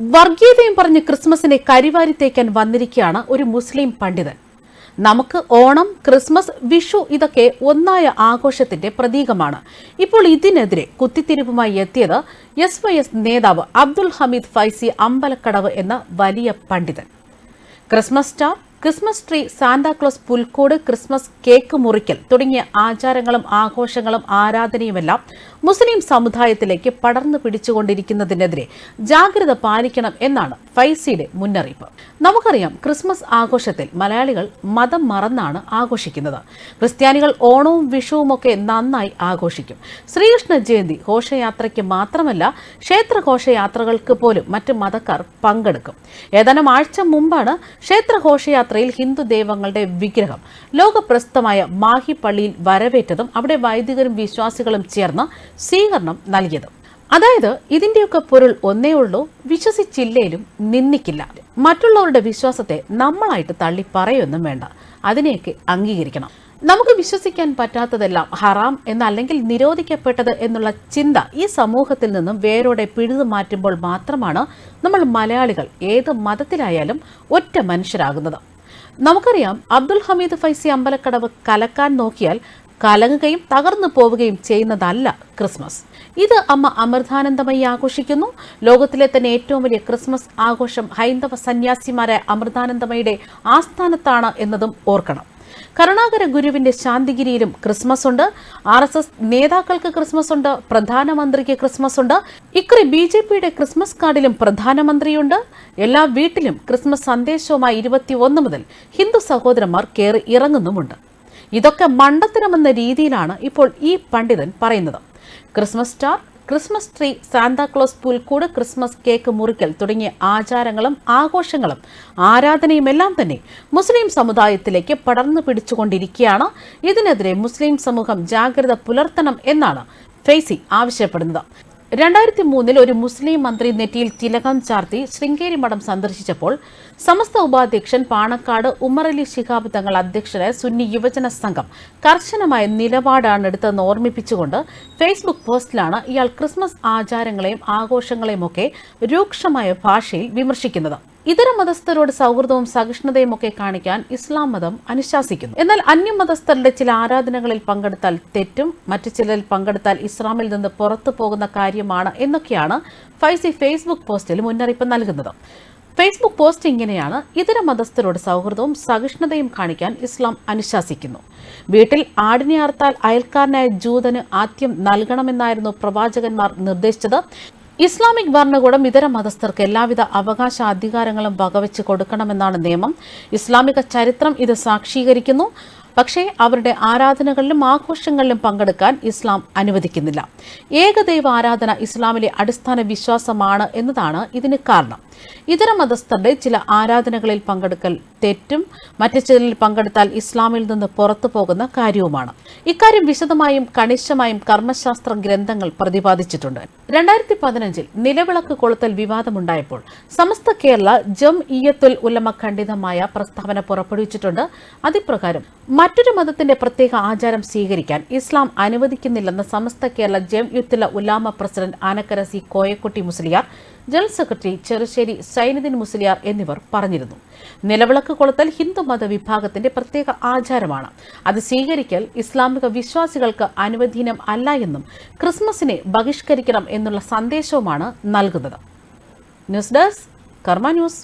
വർഗീയതയും പറഞ്ഞ് ക്രിസ്മസിനെ കരിവാരി തേക്കാൻ വന്നിരിക്കുകയാണ് ഒരു മുസ്ലിം പണ്ഡിതൻ. നമുക്ക് ഓണം ക്രിസ്മസ് വിഷു ഇതൊക്കെ ഒന്നായ ആഘോഷത്തിന്റെ പ്രതീകമാണ്. ഇപ്പോൾ ഇതിനെതിരെ കുത്തിത്തിരിപ്പുമായി എത്തിയത് എസ് വൈ എസ് നേതാവ് അബ്ദുൽ ഹമീദ് ഫൈസി അമ്പലക്കടവ് എന്ന വലിയ പണ്ഡിതൻ. Christmas star Christmas tree Santa Claus പുൽക്കൂട് ക്രിസ്മസ് കേക്ക് മുറിക്കൽ തുടങ്ങിയ ആചാരങ്ങളും ആഘോഷങ്ങളും ആരാധനയുമെല്ലാം മുസ്ലിം സമുദായത്തിലേക്ക് പടർന്നു പിടിച്ചുകൊണ്ടിരിക്കുന്നതിനെതിരെ ജാഗ്രത പാലിക്കണം എന്നാണ് ഫൈസിയുടെ മുന്നറിയിപ്പ്. നമുക്കറിയാം ക്രിസ്മസ് ആഘോഷത്തിൽ മലയാളികൾ മതം മറന്നാണ് ആഘോഷിക്കുന്നത്. ക്രിസ്ത്യാനികൾ ഓണവും വിഷുവും ഒക്കെ നന്നായി ആഘോഷിക്കും. ശ്രീകൃഷ്ണ ജയന്തി ഘോഷയാത്രയ്ക്ക് മാത്രമല്ല ക്ഷേത്ര ഘോഷയാത്രകൾക്ക് പോലും മറ്റ് മതക്കാർ പങ്കെടുക്കും. ഏതാനും ആഴ്ച മുമ്പാണ് ക്ഷേത്ര ഘോഷയാത്രയിൽ ഹിന്ദു ദൈവങ്ങളുടെ വിഗ്രഹം. ലോകപ്രസിദ്ധമായ മാഹി പള്ളിയിൽ വരവേറ്റതും അവിടെ വൈദികരും വിശ്വാസികളും ചേർന്ന് സ്വീകരണം നൽകിയതും. അതായത് ഇതിന്റെയൊക്കെ പൊരുൾ ഒന്നേ ഉള്ളൂ വിശ്വസിച്ചില്ലേലും നിന്നിക്കില്ല മറ്റുള്ളവരുടെ വിശ്വാസത്തെ നമ്മളായിട്ട് തള്ളി പറയൊന്നും വേണ്ട. അതിനെയൊക്കെ അംഗീകരിക്കണം. നമുക്ക് വിശ്വസിക്കാൻ പറ്റാത്തതെല്ലാം ഹറാം എന്നല്ലെങ്കിൽ നിരോധിക്കപ്പെട്ടത് എന്നുള്ള ചിന്ത ഈ സമൂഹത്തിൽ നിന്നും വേരോടെ പിഴുതു മാറ്റുമ്പോൾ മാത്രമാണ് നമ്മൾ മലയാളികൾ ഏത് മതത്തിലായാലും ഒറ്റ മനുഷ്യരാകുന്നത്. നമുക്കറിയാം അബ്ദുൽ ഹമീദ് ഫൈസി അമ്പലക്കടവ് കലക്കാൻ നോക്കിയാൽ കലങ്ങുകയും തകർന്നു പോവുകയും ചെയ്യുന്നതല്ല ക്രിസ്മസ്. ഇത് അമ്മ അമൃതാനന്ദമയി ആഘോഷിക്കുന്നു. ലോകത്തിലെ തന്നെ ഏറ്റവും വലിയ ക്രിസ്മസ് ആഘോഷം ഹൈന്ദവ സന്യാസിമാരായ അമൃതാനന്ദമയുടെ ആസ്ഥാനത്താണ് എന്നതും ഓർക്കണം. കരുണാകര ഗുരുവിന്റെ ശാന്തിഗിരിയിലും ക്രിസ്മസ് ഉണ്ട്. ആർ എസ് എസ് നേതാക്കൾക്ക് ക്രിസ്മസ് ഉണ്ട്. പ്രധാനമന്ത്രിക്ക് ക്രിസ്മസ് ഉണ്ട്. ഇക്കുറി ബി ജെ പിയുടെ ക്രിസ്മസ് കാർഡിലും പ്രധാനമന്ത്രിയുണ്ട്. എല്ലാ വീട്ടിലും ക്രിസ്മസ് സന്ദേശവുമായി ഇരുപത്തിയൊന്ന് മുതൽ ഹിന്ദു സഹോദരന്മാർ കയറി ഇറങ്ങുന്നുമുണ്ട്. ഇതൊക്കെ മണ്ടത്തരമെന്ന രീതിയിലാണ് ഇപ്പോൾ ഈ പണ്ഡിതൻ പറയുന്നത്. Christmas star Christmas tree Santa Claus പുൽക്കൂട് ക്രിസ്മസ് കേക്ക് മുറിക്കൽ തുടങ്ങിയ ആചാരങ്ങളും ആഘോഷങ്ങളും ആരാധനയുമെല്ലാം തന്നെ മുസ്ലിം സമുദായത്തിലേക്ക് പടർന്നു പിടിച്ചുകൊണ്ടിരിക്കുകയാണ്. ഇതിനെതിരെ മുസ്ലിം സമൂഹം ജാഗ്രത പുലർത്തണം എന്നാണ് ഫെയ്സി ആവശ്യപ്പെടുന്നത്. രണ്ടായിരത്തി മൂന്നിൽ ഒരു മുസ്ലിം മന്ത്രി നെറ്റിയിൽ തിലകം ചാർത്തി ശൃംഗേരി മഠം സന്ദർശിച്ചപ്പോൾ സമസ്ത ഉപാധ്യക്ഷൻ പാണക്കാട് ഉമ്മറലി ശിഹാബ് തങ്ങൾ അധ്യക്ഷനായ സുന്നി യുവജന സംഘം കർശനമായ നിലപാടാണ് എടുത്തതെന്ന് ഓർമ്മിപ്പിച്ചുകൊണ്ട് ഫേസ്ബുക്ക് പോസ്റ്റിലാണ് ഇയാൾ ക്രിസ്മസ് ആചാരങ്ങളെയും ആഘോഷങ്ങളെയും ഒക്കെ രൂക്ഷമായ ഭാഷയിൽ വിമർശിക്കുന്നത്. ഇതര മതസ്ഥരോട് സൗഹൃദവും സഹിഷ്ണുതയും ഒക്കെ കാണിക്കാൻ ഇസ്ലാം മതം അനുശാസിക്കുന്നു. എന്നാൽ അന്യമതസ്ഥരുടെ ചില ആരാധനകളിൽ പങ്കെടുത്താൽ തെറ്റും മറ്റു ചിലരിൽ പങ്കെടുത്താൽ ഇസ്ലാമിൽ നിന്ന് പുറത്തു പോകുന്ന കാര്യമാണ് എന്നൊക്കെയാണ് ഫൈസി ഫേസ്ബുക്ക് പോസ്റ്റിൽ മുന്നറിയിപ്പ് നൽകുന്നത്. ഫേസ്ബുക്ക് പോസ്റ്റ് ഇങ്ങനെയാണ് ഇതര മതസ്ഥരോട് സൗഹൃദവും സഹിഷ്ണുതയും കാണിക്കാൻ ഇസ്ലാം അനുശാസിക്കുന്നു. വീട്ടിൽ ആടിനെ അർത്താൽ അയൽക്കാരനായ ജൂതന് ആദ്യം നൽകണമെന്നായിരുന്നു പ്രവാചകന്മാർ നിർദ്ദേശിച്ചത്. ഇസ്ലാമിക് ഭരണകൂടം ഇതര മതസ്ഥർക്ക് എല്ലാവിധ അവകാശ അധികാരങ്ങളും വകവെച്ച് കൊടുക്കണമെന്നാണ് നിയമം. ഇസ്ലാമിക ചരിത്രം ഇത് സാക്ഷീകരിക്കുന്നു. പക്ഷേ അവരുടെ ആരാധനകളിലും ആഘോഷങ്ങളിലും പങ്കെടുക്കാൻ ഇസ്ലാം അനുവദിക്കുന്നില്ല. ഏകദൈവ ആരാധന ഇസ്ലാമിലെ അടിസ്ഥാന വിശ്വാസമാണ് എന്നതാണ് ഇതിന് കാരണം. ഇതര മതസ്ഥരുടെ ചില ആരാധനകളിൽ പങ്കെടുക്കൽ തെറ്റും മറ്റു ചിലരിൽ പങ്കെടുത്താൽ ഇസ്ലാമിൽ നിന്ന് പുറത്തു പോകുന്ന കാര്യവുമാണ്. ഇക്കാര്യം വിശദമായും കണിശമായും കർമ്മശാസ്ത്ര ഗ്രന്ഥങ്ങൾ പ്രതിപാദിച്ചിട്ടുണ്ട്. രണ്ടായിരത്തി പതിനഞ്ചിൽ നിലവിളക്ക് കൊളുത്തൽ വിവാദമുണ്ടായപ്പോൾ സമസ്ത കേരള ജം ഇയത്തുൽ ഉലമ ഖണ്ഡിതമായ പ്രസ്താവന പുറപ്പെടുവിച്ചിട്ടുണ്ട്. അതിപ്രകാരം മറ്റൊരു മതത്തിന്റെ പ്രത്യേക ആചാരം സ്വീകരിക്കാൻ ഇസ്ലാം അനുവദിക്കുന്നില്ലെന്ന് Samastha Kerala Jamiyyathul Ulama president Anakkara C Koyakutty Musliyar general secretary Cherussery Zainuddin Musliyar എന്നിവർ പറഞ്ഞിരുന്നു. നിലവിളക്ക് കൊളുത്തൽ ഹിന്ദു മത വിഭാഗത്തിന്റെ പ്രത്യേക ആചാരമാണ്. അത് സ്വീകരിക്കൽ ഇസ്ലാമിക വിശ്വാസികൾക്ക് അനുവദീനം അല്ല എന്നും ക്രിസ്മസിനെ ബഹിഷ്കരിക്കണം എന്നുള്ള സന്ദേശവുമാണ് നൽകുന്നത്. News desk Karma news.